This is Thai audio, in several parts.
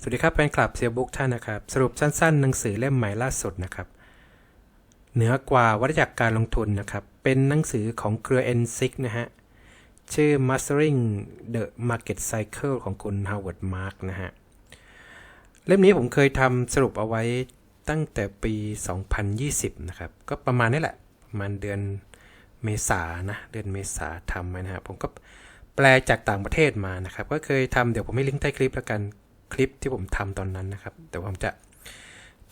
สวัสดีครับแฟนคลับเซียบุ๊กท่านนะครับ สรุปสั้นๆ หนังสือเล่มใหม่ล่าสุดนะครับ เหนือกว่าวัฏจักรการลงทุนนะครับ เป็นหนังสือของเครือ N6 นซิกนะฮะ ชื่อ Mastering the Market Cycle ของคุณ Howard Mark นะฮะ เล่มนี้ผมเคยทำสรุปเอาไว้ตั้งแต่ปี 2020 นะครับ ก็ประมาณนี้แหละ ประมาณเดือนเมษานะ เดือนเมษาทำนะฮะ ผมก็แปลจากต่างประเทศมานะครับ ก็เคยทำเดี๋ยวผมให้ลิงก์ใต้คลิปแล้วกัน คลิปที่ผมทำตอนนั้นนะครับ แต่ผมจะ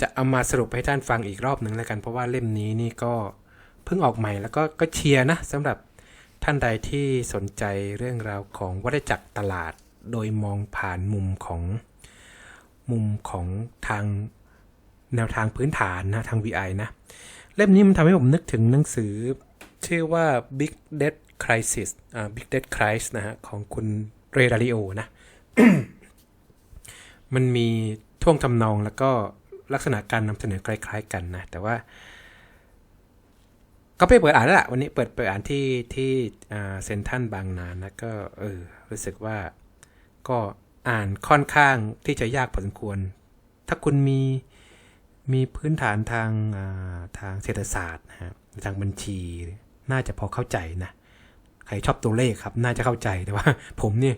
จะเอามาสรุปให้ท่านฟังอีกรอบหนึ่งแล้วกัน เพราะว่าเล่มนี้นี่ก็เพิ่งออกใหม่แล้วก็ก็เชียร์นะสำหรับท่านใดที่สนใจเรื่องราวของวัฏจักรตลาด โดยมองผ่านมุมของมุมของทางแนวทางพื้นฐานนะทาง VI นะ เล่มนี้มันทำให้ผมนึกถึงหนังสือ ชื่อว่า Big Debt Crisis อ่า Big Debt Crisis นะฮะ ของคุณเรดาริโอนะ มันมีท่วงทำนองแล้วก็ลักษณะการนำเสนอคล้าย ๆ กันนะ แต่ว่า ก็ไปเปิดอ่านแล้วล่ะ วันนี้เปิดเปิดอ่านที่ที่เซนทันบางนานะก็เออรู้สึกว่าก็อ่านค่อนข้างที่จะยากพอสมควร ถ้าคุณมีมีพื้นฐานทางาทางเศรษฐศาสตร์นะฮะทางบัญชีน่าจะพอเข้าใจนะ ใครชอบตัวเลขครับ น่าจะเข้าใจแต่ว่า ผมเนี่ย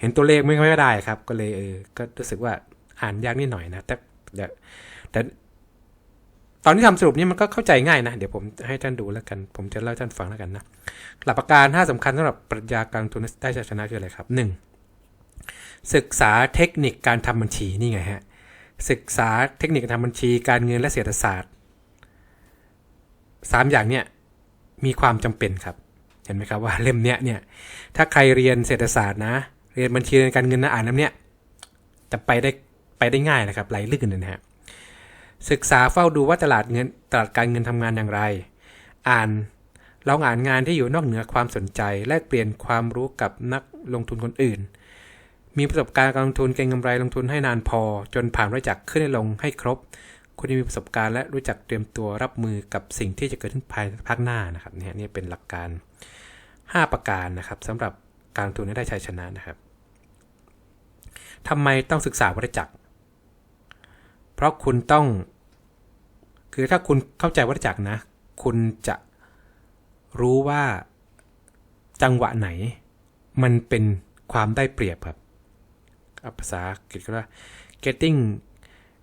เห็นตัวเลขไม่ค่อยได้ครับ ก็เลยเออก็รู้สึกว่าอ่านยากนิดหน่อยนะ แต่แต่แต่ตอนที่ทำสรุปนี่มันก็เข้าใจง่ายนะ เดี๋ยวผมให้ท่านดูแล้วกัน ผมจะเล่าท่านฟังแล้วกันนะ หลักประการ 5สำคัญสำหรับปรัชญาการทุนได้ชัยชนะคืออะไรครับ 1. ศึกษาเทคนิคการทำบัญชีนี่ไงฮะ ศึกษาเทคนิคการทำบัญชี การเงินและเศรษฐศาสตร์สามอย่างเนี่ยมีความจำเป็นครับ เห็นไหมครับว่าเล่มเนี้ยเนี่ยถ้าใครเรียนเศรษฐศาสตร์นะ เรียนบัญชีการเงินนะอ่านน้ำเนี้ยจะไปได้ไปได้ง่ายนะครับไหลลื่นนะฮะศึกษาเฝ้าดูว่าตลาดเงินตลาดการเงินทำงานอย่างไร อ่านลองอ่านงานที่อยู่นอกเหนือความสนใจ แลกเปลี่ยนความรู้กับนักลงทุนคนอื่น มีประสบการณ์การลงทุนเก็งกำไรลงทุนให้นานพอ จนผ่านรู้จักขึ้นลงให้ครบ คุณมีประสบการณ์และรู้จักเตรียมตัวรับมือกับสิ่งที่จะเกิดขึ้นภายภาคหน้านะครับเนี่ยนี่เป็นหลักการ 5 ประการนะครับสำหรับ การลงทุนให้ได้ชัยชนะนะครับทำไมต้องศึกษาวัฏจักร เพราะคุณต้อง คือถ้าคุณเข้าใจวัฏจักรนะ คุณจะรู้ว่าจังหวะไหน มันเป็นความได้เปรียบครับภาษาอังกฤษก็ว่า getting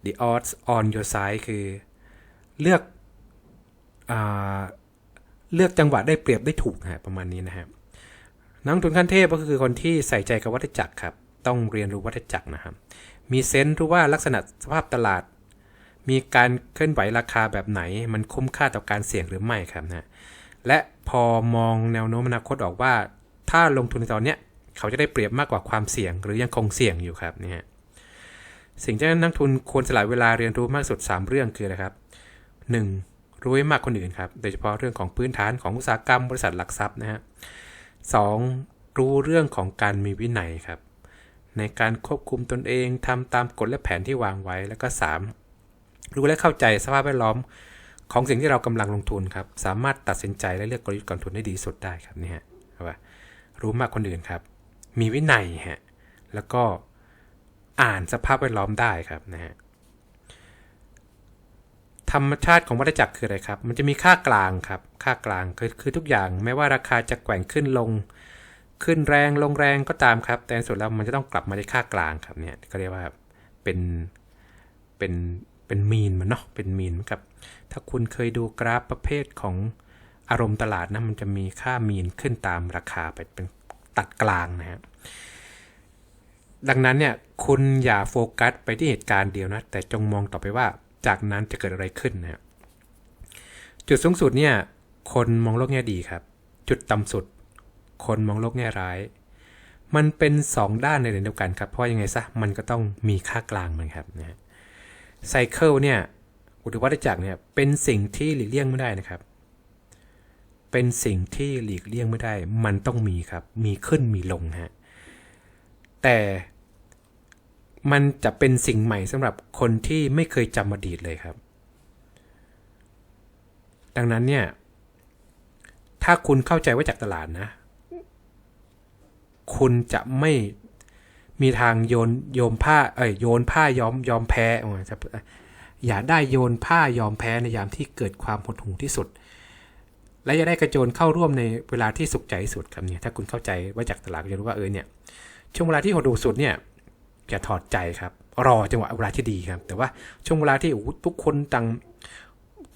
the odds on your side คือเลือกอเลือกจังหวะได้เปรียบได้ถูกนะประมาณนี้นะครับ นักทุนขั้นเทพก็คือคนที่ใส่ใจกับวัฏจักรครับ ต้องเรียนรู้วัฏจักรนะครับ มีเซนส์รู้ว่าลักษณะสภาพตลาด มีการเคลื่อนไหวราคาแบบไหน มันคุ้มค่าต่อการเสี่ยงหรือไม่ครับนะและพอมองแนวโน้มอนาคตออกว่า ถ้าลงทุนในตอนเนี้ยเขาจะได้เปรียบมากกว่าความเสี่ยง หรือยังคงเสี่ยงอยู่ครับเนี่ฮะสิ่งที่นักทุนควรสละเวลาเรียนรู้มากสุด 3 เรื่องคืออะไรครับ 1. รู้ให้มากคนอื่นครับ โดยเฉพาะเรื่องของพื้นฐานของอุตสาหกรรมบริษัทหลักทรัพย์นะฮะ สรู้เรื่องของการมีวินัยครับ ในการควบคุมตนเองทำตามกฎและแผนที่วางไว้แล้วก็ 3. รู้และเข้าใจสภาพแวดล้อมของสิ่งที่เรากำลังลงทุนครับ สามารถตัดสินใจและเลือกกลยุทธ์การทุนได้ดีสุดได้ครับนี่ฮะว่ารู้มากคนอื่นครับ มีวินัยฮะแล้วก็อ่านสภาพแวดล้อมได้ครับนะฮะ ธรรมชาติของวัฏจักรคืออะไรครับ มันจะมีค่ากลางครับ ค่ากลางคือคือทุกอย่างแม้ว่าราคาจะแกว่งขึ้นลง ขึ้นแรงลงแรงก็ตามครับ แต่สุดแล้วมันจะต้องกลับมาที่ค่ากลางครับเนี่ยก็เรียกว่าเป็นเป็นเป็นมีนมันเนาะเป็นมีนครับ ถ้าคุณเคยดูกราฟประเภทของอารมณ์ตลาดนะมันจะมีค่ามีนขึ้นตามราคาไปเป็นตัดกลางนะฮะดังนั้นเนี่ยคุณอย่าโฟกัสไปที่เหตุการณ์เดียวนะ แต่จงมองต่อไปว่า จากนั้นจะเกิดอะไรขึ้นนะจุดสูงสุดเนี่ย คนมองโลกแง่ดีครับ จุดต่ำสุด คนมองโลกแง่ร้าย มันเป็น 2 ด้านในเดียวกันครับเพราะยังไงซะมันก็ต้องมีค่ากลางมันครับนะไซเคิลเนี่ยอุตวัฏจักรเนี่ยเป็นสิ่งที่หลีกเลี่ยงไม่ได้นะครับ เป็นสิ่งที่หลีกเลี่ยงไม่ได้ มันต้องมีครับ มีขึ้นมีลงฮะแต่ มันจะเป็นสิ่งใหม่สำหรับคนที่ไม่เคยจำอดีตเลยครับ ดังนั้นเนี่ย ถ้าคุณเข้าใจว่าจากตลาดนะ คุณจะไม่มีทางโยนโยมผ้า เอ้ยโยนผ้ายอมยอมแพ้อย่าได้โยนผ้ายอมแพ้ในยามที่เกิดความหดหู่ที่สุด และอย่าได้กระโจนเข้าร่วมในเวลาที่สุขใจสุดครับเนี่ยถ้าคุณเข้าใจว่าจากตลาดจะรู้ว่าเออเนี่ยช่วงเวลาที่หดหู่สุดเนี่ย อย่าถอดใจครับ รอจังหวะเวลาที่ดีครับ แต่ว่าช่วงเวลาที่ทุกคนต่าง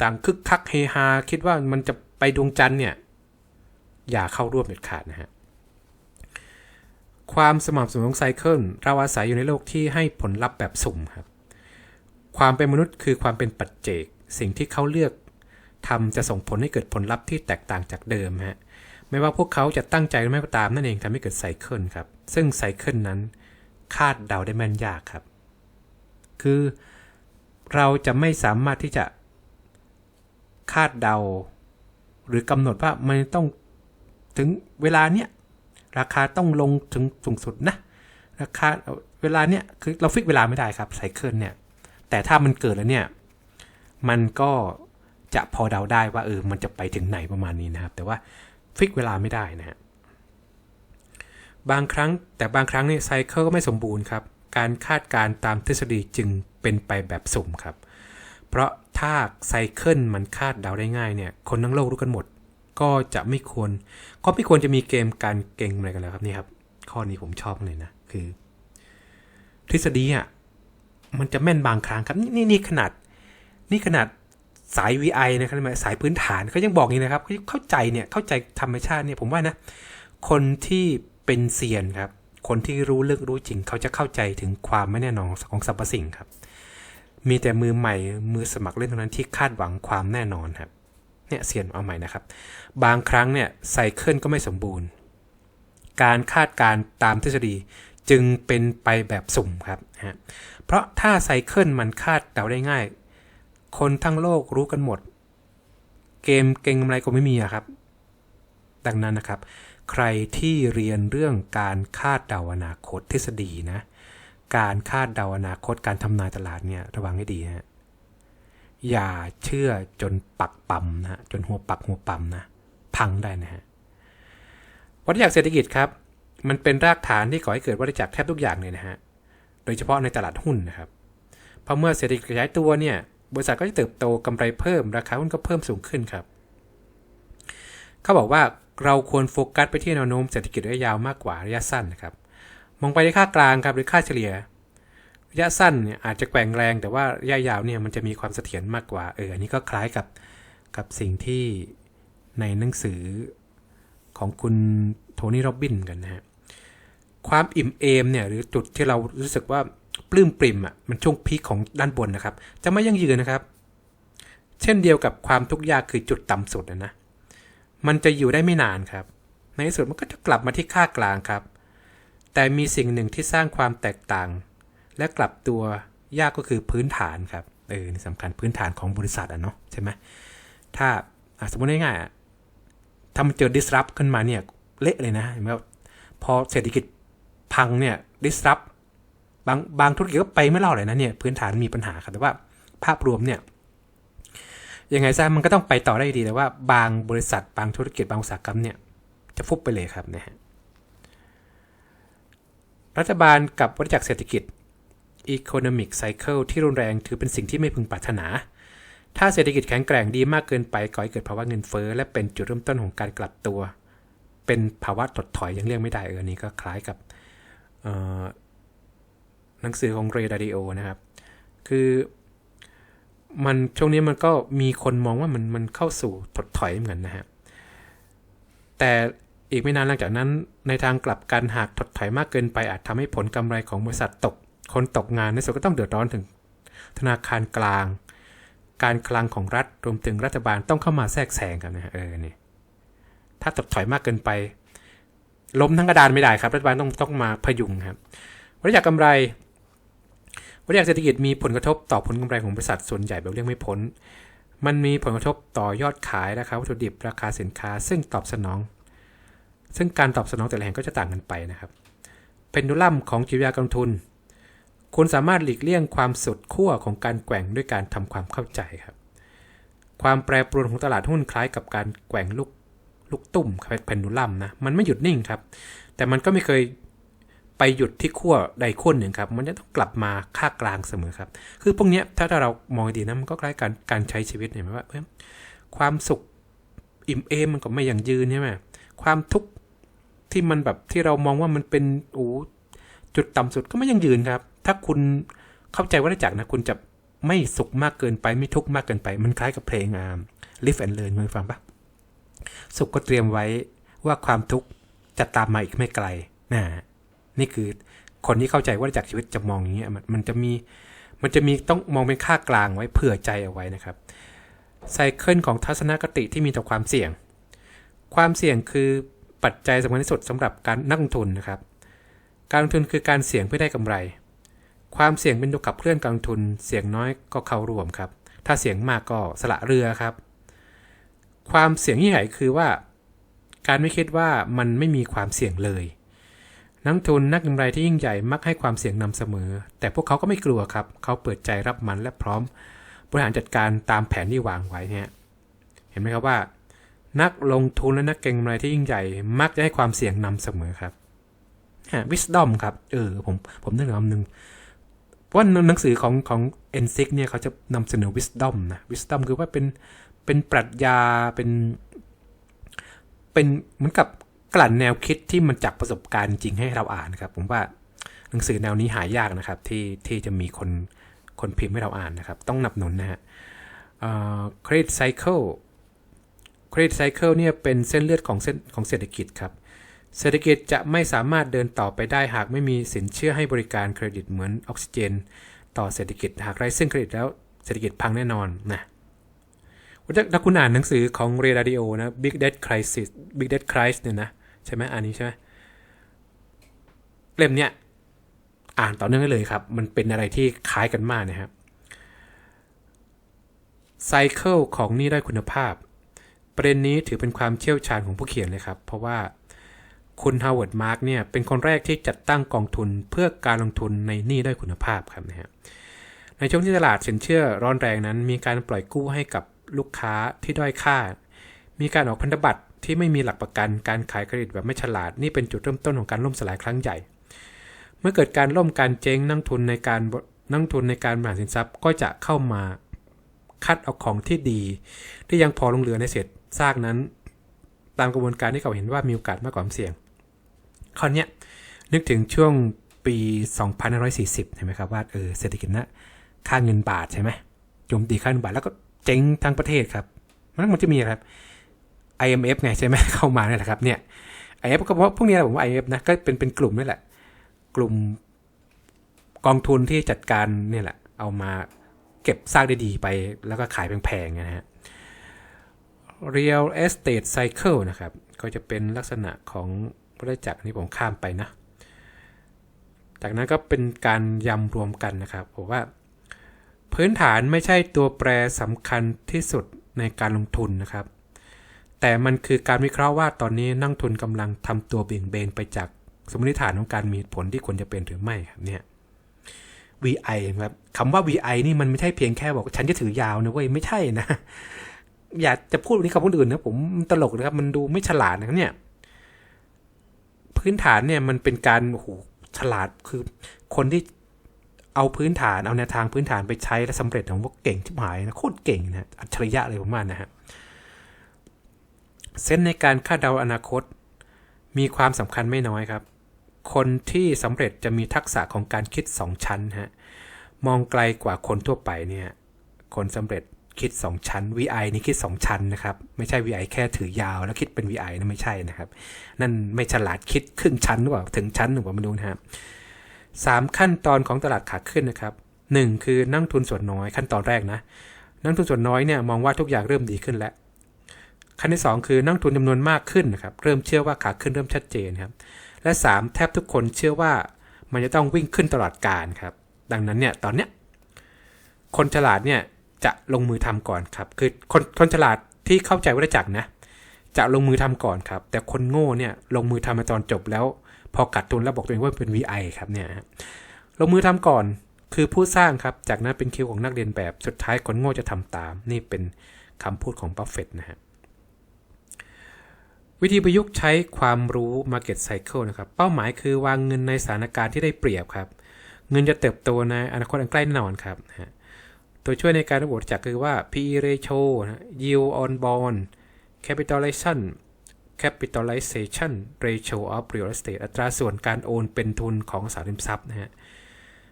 ต่างคึกคักเฮฮาคิดว่ามันจะไปดวงจันทร์เนี่ย อย่าเข้าร่วมเด็ดขาดนะฮะความสม่ำเสมอของไซเคิลเราอาศัยอยู่ในโลกที่ให้ผลลัพธ์แบบสุ่มครับ ความเป็นมนุษย์คือความเป็นปัจเจก สิ่งที่เขาเลือกทำจะส่งผลให้เกิดผลลัพธ์ที่แตกต่างจากเดิมฮะไม่ว่าพวกเขาจะตั้งใจหรือไม่ก็ตามนั่นเองทำให้เกิดไซเคิลครับ ซึ่งไซเคิลนั้น คาดเดาได้แม่นยากครับ คือเราจะไม่สามารถที่จะคาดเดา หรือกำหนดว่ามันต้องถึงเวลาเนี้ยราคาต้องลงถึงสูงสุดนะราคาเวลาเนี้ยคือเราฟิกเวลาไม่ได้ครับไซเคิลเนี่ย แต่ถ้ามันเกิดแล้วเนี่ย มันก็จะพอเดาได้ว่าเออมันจะไปถึงไหนประมาณนี้นะครับ แต่ว่าฟิกเวลาไม่ได้นะฮะ บางครั้งแต่บางครั้งนี่ไซเคิลก็ไม่สมบูรณ์ครับ การคาดการณ์ตามทฤษฎีจึงเป็นไปแบบสุ่มครับ เพราะถ้าไซเคิลมันคาดเดาได้ง่ายเนี่ย คนทั้งโลกรู้กันหมด ก็จะไม่ควร ก็ไม่ควรจะมีเกมการเก่งอะไรกันแล้วครับนี่ครับ ข้อนี้ผมชอบเลยนะ คือ ทฤษฎีอะมันจะแม่นบางครั้งครับ นี่นี่นี่ขนาด นี่ขนาดสาย VI นะครับสายพื้นฐานเขายังบอกอย่างนี้นะครับเขาเข้าใจเนี่ยเข้าใจธรรมชาติเนี่ยผมว่านะ คนที่ เป็นเซียนครับ คนที่รู้เรื่องรู้จริง เขาจะเข้าใจถึงความไม่แน่นอนของสรรพสิ่งครับ มีแต่มือใหม่มือสมัครเล่นเท่านั้นที่คาดหวังความแน่นอนครับเนี่ยเซียนเอาใหม่นะครับ บางครั้งเนี่ยไซเคิลก็ไม่สมบูรณ์ การคาดการตามทฤษฎีจึงเป็นไปแบบสุ่มครับฮะเพราะถ้าไซเคิลมันคาดเดาได้ง่าย คนทั้งโลกรู้กันหมด เกมเก่งอะไรก็ไม่มีอะครับ ดังนั้นนะครับ ใครที่เรียนเรื่องการคาดเดาอนาคตทฤษฎีนะ การคาดเดาอนาคตการทำนายตลาดเนี่ยระวังให้ดีฮะอย่าเชื่อจนปักปั๊มนะจนหัวปักหัวปั๊มนะพังได้นะฮะวัฏจักรเศรษฐกิจครับ มันเป็นรากฐานที่ก่อให้เกิดวัฏจักรแทบทุกอย่างเลยนะฮะโดยเฉพาะในตลาดหุ้นนะครับพราะเมื่อเศรษฐกิจขยายตัวเนี่ยบริษัทก็จะเติบโตกำไรเพิ่มราคาหุ้นก็เพิ่มสูงขึ้นครับ เขาบอกว่า เราควรโฟกัสไปที่แนวโน้มเศรษฐกิจระยะยาวมากกว่าระยะสั้นนะครับ มองไปที่ค่ากลางครับหรือค่าเฉลี่ย ระยะสั้นเนี่ยอาจจะแกว่งแรง แต่ว่าระยะยาวเนี่ยมันจะมีความเสถียรมากกว่า เออ อันนี้ก็คล้ายกับกับสิ่งที่ในหนังสือของคุณโทนี่โรบินกันนะฮะ ความอิ่มเอมเนี่ยหรือจุดที่เรารู้สึกว่าปลื้มปริ่มอะมันช่วงพีคของด้านบนนะครับ จะไม่ยั่งยืนนะครับ เช่นเดียวกับความทุกข์ยากคือจุดต่ำสุดนะนะ มันจะอยู่ได้ไม่นานครับ ในที่สุดมันก็จะกลับมาที่ค่ากลางครับ แต่มีสิ่งหนึ่งที่สร้างความแตกต่าง และกลับตัวยากก็คือพื้นฐานครับเออสำคัญพื้นฐานของบริษัทอะเนาะใช่ไหมถ้าสมมติง่ายๆถ้ามันเจอ disrupt ขึ้นมาเนี่ยเละเลยนะเห็นไหมพอเศรษฐกิจพังเนี่ย disrupt บางบางธุรกิจก็ไปไม่รอดเลยนะเนี่ยพื้นฐานมีปัญหาครับแต่ว่าภาพรวมเนี่ย ยังไงซะมันก็ต้องไปต่อได้ดีแต่ว่าบางบริษัทบางธุรกิจบางอุตสาหกรรมเนี่ยจะฟุบไปเลยครับนะฮะรัฐบาลกับวัฏจักรเศรษฐกิจ Economic Cycle ที่รุนแรงถือเป็นสิ่งที่ไม่พึงปรารถนา ถ้าเศรษฐกิจแข็งแกร่งดีมากเกินไปก่อให้เกิดภาวะเงินเฟ้อและเป็นจุดเริ่มต้นของการกลับตัว เป็นภาวะถดถอยยังเรียกไม่ได้เออนี้ก็คล้ายกับหนังสือของเรดาริโอนะครับ คือ มันช่วงนี้มันก็มีคนมองว่ามันมันเข้าสู่ถดถอยเหมือนกันนะฮะ แต่อีกไม่นานหลังจากนั้น ในทางกลับกันหากถดถอยมากเกินไปอาจทำให้ผลกำไรของบริษัทตก คนตกงานในสุดก็ต้องเดือดร้อนถึง ธนาคารกลาง การคลังของรัฐรวมถึงรัฐบาลต้องเข้ามาแทรกแซงกันนะเออนี่ถ้าถดถอยมากเกินไป ล้มทั้งกระดานไม่ได้ครับ รัฐบาลต้องต้องมาพยุงครับวัฏจักรกำไร วัฏจักรเศรษฐกิจมีผลกระทบต่อผลกำไรของบริษัทส่วนใหญ่แบบเลี่ยงไม่พ้น มันมีผลกระทบต่อยอดขายราคาวัตถุดิบราคาสินค้า ซึ่งตอบสนอง ซึ่งการตอบสนองแต่ละแห่งก็จะต่างกันไปนะครับเปนดุลัมของจิตวิทยาการลงทุน คุณสามารถหลีกเลี่ยงความสุดขั้วของการแกว่งด้วยการทำความเข้าใจครับ ความแปรปรวนของตลาดหุ้นคล้ายกับการแกว่งลูกลูกตุ่มเพนดูลัมนะ มันไม่หยุดนิ่งครับ แต่มันก็ไม่เคย ไปหยุดที่ขั้วใดขั้วหนึ่งครับ มันจะต้องกลับมาค่ากลางเสมอครับ คือพวกนี้ถ้าเรามองดีนะมันก็คล้ายการการใช้ชีวิตเห็นไหมว่าความสุขอิ่มเอมมันก็ไม่อย่างยืนใช่ไหมความทุกข์ที่มันแบบที่เรามองว่ามันเป็นโอ้จุดต่ำสุดก็ไม่ยังยืนครับ ถ้าคุณเข้าใจว่าได้จากรนะคุณจะไม่สุขมากเกินไปไม่ทุกข์มากเกินไป มันคล้ายกับเพลงอ่า live and learn เคยฟังปะสุขก็เตรียมไว้ว่าความทุกข์จะตามมาอีกไม่ไกลนะ นี่คือคนที่เข้าใจว่าจากชีวิตจะมองอย่างเงี้ยมันมันจะมีมันจะมีต้องมองเป็นค่ากลางไว้เผื่อใจเอาไว้นะครับไซเคิลของทัศนคติที่มีต่อความเสี่ยง ความเสี่ยงคือปัจจัยสำคัญที่สุดสำหรับการนักลงทุนนะครับ การลงทุนคือการเสี่ยงเพื่อได้กำไร ความเสี่ยงเป็นตัวขับเคลื่อนการลงทุน เสี่ยงน้อยก็เข้าร่วมครับ ถ้าเสี่ยงมากก็สละเรือครับ ความเสี่ยงที่ใหญ่คือว่า การไม่คิดว่ามันไม่มีความเสี่ยงเลย นักทุนนักกำไรที่ยิ่งใหญ่มักให้ความเสี่ยงนำเสมอ แต่พวกเขาก็ไม่กลัวครับ เขาเปิดใจรับมันและพร้อม บริหารจัดการตามแผนที่วางไว้เนี่ยเห็นไหมครับว่า นักลงทุนและนักเก็งกำไรที่ยิ่งใหญ่ มักจะให้ความเสี่ยงนำเสมอครับวิสดอมครับ เออ ผมผมนึกถึงคำหนึ่งว่าหนังสือของของเอ็นซิกเนี่ยเขาจะนำเสนอ wisdom นะ wisdom คือว่าเป็นเป็นปรัชญาเป็น เป็นเหมือนกับ กลั่นแนวคิดที่มันจากประสบการณ์จริงให้เราอ่านนะครับ ผมว่าหนังสือแนวนี้หายากนะครับ ที่ที่จะมีคนคนพิมพ์ให้เราอ่านนะครับ ต้องนับหนุนนะฮะ credit cycle credit cycle เนี่ยเป็นเส้นเลือดของเส้นของเศรษฐกิจครับเศรษฐกิจจะไม่สามารถเดินต่อไปได้หากไม่มีสินเชื่อให้บริการเครดิตเหมือนออกซิเจน ต่อเศรษฐกิจหากไร้ซึ่งเครดิตแล้วเศรษฐกิจพังแน่นอนนะถ้าคุณอ่านหนังสือของเรดาดิโอนะ Big Debt Crisis Big Debt Crisis เนี่ยนะ ใช่ไหมอันนี้ใช่ไหมเล่มเนี้ยอ่านต่อเนื่องได้เลยครับ มันเป็นอะไรที่คล้ายกันมากนะครับไซเคิลของหนี้ได้คุณภาพ ประเด็นนี้ถือเป็นความเชี่ยวชาญของผู้เขียนเลยครับ เพราะว่าคุณฮาวเวิร์ดมาร์กเนี่ยเป็นคนแรกที่จัดตั้งกองทุนเพื่อการลงทุนในหนี้ได้คุณภาพครับนะฮะในช่วงที่ตลาดสินเชื่อร้อนแรงนั้น มีการปล่อยกู้ให้กับลูกค้าที่ด้อยค่า มีการออกพันธบัตร ที่ไม่มีหลักประกันการขายเครดิตแบบไม่ฉลาดนี่เป็นจุดเริ่มต้นของการล่มสลายครั้งใหญ่ เมื่อเกิดการล่มการเจ๊งนักทุนในการนักทุนในการบริหารสินทรัพย์ก็จะเข้ามาคัดเอาของที่ดี ที่ยังพอลงเหลือในเศษซากนั้น ตามกระบวนการที่เขาเห็นว่ามีโอกาสมากกว่าความเสี่ยงคราวนี้นึกถึงช่วงปี 2540 ใช่ไหมครับว่าเออเศรษฐกิจนะค่าเงินบาทใช่ไหมโจมตีค่าเงินบาทแล้วก็เจ๊งทั้งประเทศครับ มันมันจะมีครับ IMF ไงใช่ไหมเข้ามาเนี่ยแหละครับเนี่ย IMF ก็เพราะพวกนี้ผมว่า IMF นะก็เป็นเป็นกลุ่มนี่แหละ กลุ่มกองทุนที่จัดการเนี่ยแหละ เอามาเก็บซากได้ดีไป แล้วก็ขายแพงๆนะฮะ Real Estate Cycle นะครับ ก็จะเป็นลักษณะของวัฏจักรนี่ผมข้ามไปนะ จากนั้นก็เป็นการยำรวมกันนะครับผมว่า พื้นฐานไม่ใช่ตัวแปรสำคัญที่สุดในการลงทุนนะครับ แต่มันคือการวิเคราะห์ว่าตอนนี้นักทุนกำลังทำตัวเบี่ยงเบนไปจากสมมติฐานของการมีผลที่ควรจะเป็นหรือไม่ครับเนี่ย VI ครับคำว่า VI นี่มันไม่ใช่เพียงแค่บอก ฉันจะถือยาวนะเว้ยไม่ใช่นะ อยากจะพูดนี้กับคนอื่นนะผมตลกนะครับ มันดูไม่ฉลาดนะเนี่ย พื้นฐานเนี่ยมันเป็นการโหฉลาดคือคนที่เอาพื้นฐานเอาแนวทางพื้นฐานไปใช้และสำเร็จของพวกเก่งที่หายนะโคตรเก่งนะอัจฉริยะเลยผมว่านะฮะ เส้นในการคาดเดาอนาคต มีความสำคัญไม่น้อยครับ คนที่สำเร็จจะมีทักษะของการคิด2ชั้นฮะมองไกลกว่าคนทั่วไปเนี่ย คนสำเร็จคิด 2 ชั้น VI นี่คิด 2 ชั้นนะครับ ไม่ใช่ VI แค่ถือยาว แล้วคิดเป็น VI นะไม่ใช่นะครับ นั่นไม่ฉลาดคิดครึ่งชั้นหรือเปล่าถึงชั้นหรือเปล่าม่รู้นะครับ3ขั้นตอนของตลาดขาขึ้นนะครับ1คือนักทุนส่วนน้อยขั้นตอนแรกนะ นักทุนส่วนน้อยเนี่ยมองว่าทุกอย่างเริ่มดีขึ้นแล้ว ขั้นที่ 2 คือนักทุนจำนวนมากขึ้นนะครับเริ่มเชื่อว่าขาขึ้นเริ่มชัดเจนครับและ 3 แทบทุกคนเชื่อว่ามันจะต้องวิ่งขึ้นตลอดการครับดังนั้นเนี่ยตอนเนี้ยคนฉลาดเนี่ยจะลงมือทำก่อนครับ คือคนคนฉลาดที่เข้าใจวัฏจักรนะจะลงมือทำก่อนครับ แต่คนโง่เนี่ยลงมือทำมาตอนจบแล้ว พอกัดทุนแล้วบอกตัวเองว่าเป็น VI ครับเนี่ยลงมือทำก่อนคือผู้สร้างครับ จากนั้นเป็นคิวของนักเรียนแบบสุดท้ายคนโง่จะทำตาม นี่เป็นคำพูดของบัฟเฟตนะฮะ วิธีประยุกต์ใช้ความรู้ Market Cycle นะครับ เป้าหมายคือวางเงินในสถานการณ์ที่ได้เปรียบครับ เงินจะเติบโตในอนาคตอันใกล้แน่นอนครับนะตัวช่วยในการระบุจักคือว่า PE ratio นะ yield on bond capitalization capitalization ratio of real estate อัตราส่วนการโอนเป็นทุนของสาริมทรัพย์นะฮะ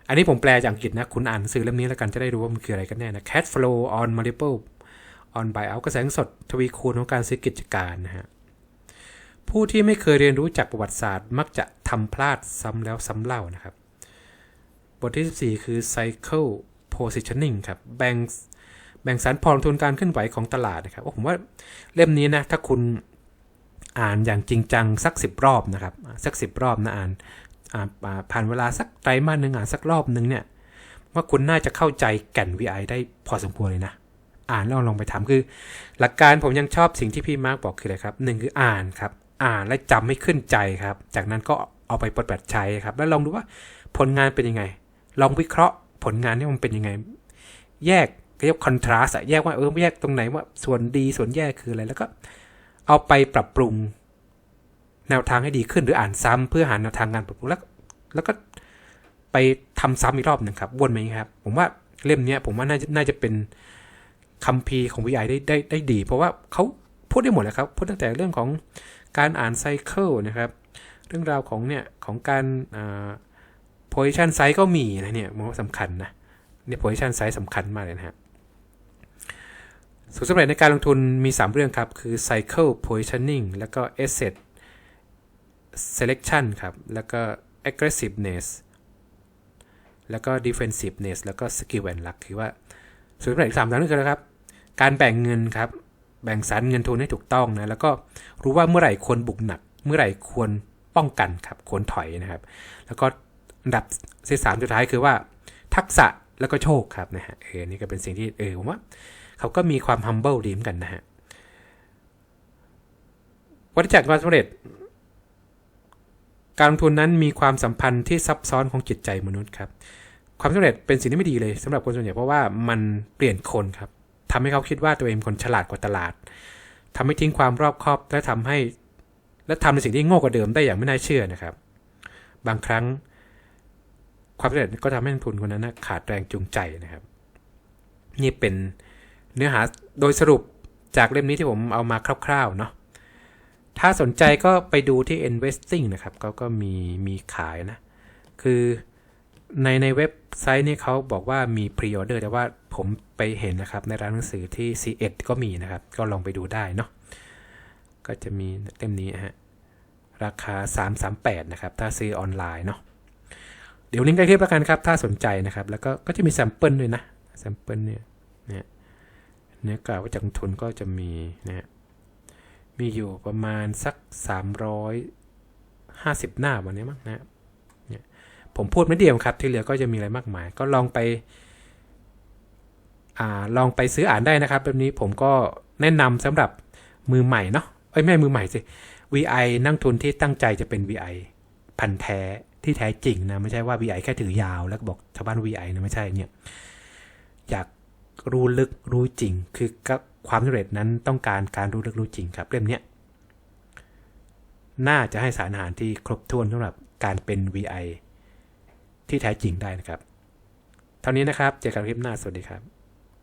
อันนี้ผมแปลจากอังกฤษนะ คุณอ่านหนังสือเล่มนี้แล้วกันจะได้รู้ว่ามันคืออะไรกันแน่นะ cash flow on multiple on buyout กระแสสดทวีคูณของการซื้อกิจการนะฮะ ผู้ที่ไม่เคยเรียนรู้จากประวัติศาสตร์ มักจะทำพลาดซ้ำแล้วซ้ำเล่านะครับ บทที่ 14 คือ cycle positioning ครับแบ่งแบ่งสรรพอลงทุนการขึ้นไหวของตลาดนะครับโอ้ผมว่าเล่มนี้นะ ถ้าคุณอ่านอย่างจริงจังสักสิบรอบนะครับ สักสิบรอบนะอ่านผ่านเวลาสักไตรมาสหนึ่งอ่านสักรอบหนึ่งเนี่ย ว่าคุณน่าจะเข้าใจแก่น VI ได้พอสมควรเลยนะ อ่านแล้วลองไปทำคือ หลักการผมยังชอบสิ่งที่พี่มาร์กบอกคืออะไรครับหนึ่งคืออ่านครับ อ่านและจำให้ขึ้นใจครับ จากนั้นก็เอาไปปฏิบัติใช้ครับ แล้วลองดูว่าผลงานเป็นยังไง ลองวิเคราะห์ผลงานนี่มันเป็นยังไง แยกเรียกคอนทราสแยกว่าเออแยกตรงไหนว่าส่วนดีส่วนแย่คืออะไร แล้วก็เอาไปปรับปรุงแนวทางให้ดีขึ้นหรืออ่านซ้ำเพื่อหาแนวทางการปรับปรุงแล้วแล้วก็ไปทำซ้ำอีกรอบหนึ่งครับวนไหมครับ ผมว่าเล่มนี้ผมว่าน่าจะน่าจะเป็นคัมภีร์ของ VI ได้ได้ได้ดี เพราะว่าเขาพูดได้หมดเลยครับพูดตั้งแต่เรื่องของ การอ่านไซเคิลนะครับ เรื่องราวของเนี่ยของการอ่า position size ก็มีนะเนี่ยมันสำคัญนะเนี่ย position size สำคัญมากเลยนะฮะสูตรสำเร็จในการลงทุนมี 3 เรื่องครับ คือ cycle positioning แล้วก็ asset selection ครับ แล้วก็ aggressiveness แล้วก็ defensiveness แล้วก็ skill and luck คือว่าสูตรสำเร็จสามอย่างนี่คืออะไรครับ การแบ่งเงินครับ แบ่งสรรเงินทุนให้ถูกต้องนะแล้วก็รู้ว่าเมื่อไหร่ควรบุกหนัก เมื่อไหร่ควรป้องกันครับควรถอยนะครับ แล้วก็อันดับที่สามสุดท้ายคือว่า ทักษะแล้วก็โชคครับนะฮะเออนี่ก็เป็นสิ่งที่เออผมว่าเขาก็มีความ humble ดีมกันนะฮะวัฏจักรความสำเร็จ การลงทุนนั้นมีความสัมพันธ์ที่ซับซ้อนของจิตใจมนุษย์ครับ ความสำเร็จเป็นสิ่งที่ไม่ดีเลยสำหรับคนส่วนใหญ่เพราะว่ามันเปลี่ยนคนครับ ทำให้เขาคิดว่าตัวเองคนฉลาดกว่าตลาดทำให้ทิ้งความรอบคอบและทำให้ และทำในสิ่งที่โง่กว่าเดิมได้อย่างไม่น่าเชื่อนะครับ บางครั้ง ความสำเร็จก็ทำให้นักทุนคนนั้นขาดแรงจูงใจนะครับ นี่เป็นเนื้อหาโดยสรุปจากเล่มนี้ที่ผมเอามาคร่าวๆเนาะถ้าสนใจก็ไปดูที่ investing นะครับก็ก็มีมีขายนะ คือในในเว็บไซต์นี่เขาบอกว่ามี pre order แต่ว่า ผมไปเห็นนะครับ ในร้านหนังสือที่ C1 ก็มีนะครับ ก็ลองไปดูได้เนาะก็จะมีเล่มนี้ฮะราคา 338 นะครับ ถ้าซื้อออนไลน์เนาะเดี๋ยวลิงก์ใกล้คลิปแล้วกันครับ ถ้าสนใจนะครับ แล้วก็ก็จะมีแซมเปิลด้วยนะแซมเปิลเนี่ยเนี่ยเนื้อกล่าวว่าจากทุนก็จะมีนะฮะมีอยู่ประมาณสัก 350 หน้าวันนี้มั้งนะเนี่ยผมพูดไม่เดียวครับ ที่เหลือก็จะมีอะไรมากมาย ก็ลองไป อลองไปซื้ออ่านได้นะครับแบบนี้ผมก็แนะนำสำหรับมือใหม่เนาะเอ้ยไม่มือใหม่สิ VI นั่งทุนที่ตั้งใจจะเป็น VI พันแท้ที่แท้จริงนะ ไม่ใช่ว่า VI แค่ถือยาว แล้วก็บอกชาวบ้าน VI นะไม่ใช่เนี่ยอยากรู้ลึกรู้จริง คือความสำเร็จนั้นต้องการการรู้ลึกรู้จริงครับเล่มเนี้น่าจะให้สารอาหารที่ครบถ้วนสำหรับการเป็น VI ที่แท้จริงได้นะครับ เท่านี้นะครับ เจอกันคลิปหน้า สวัสดีครับ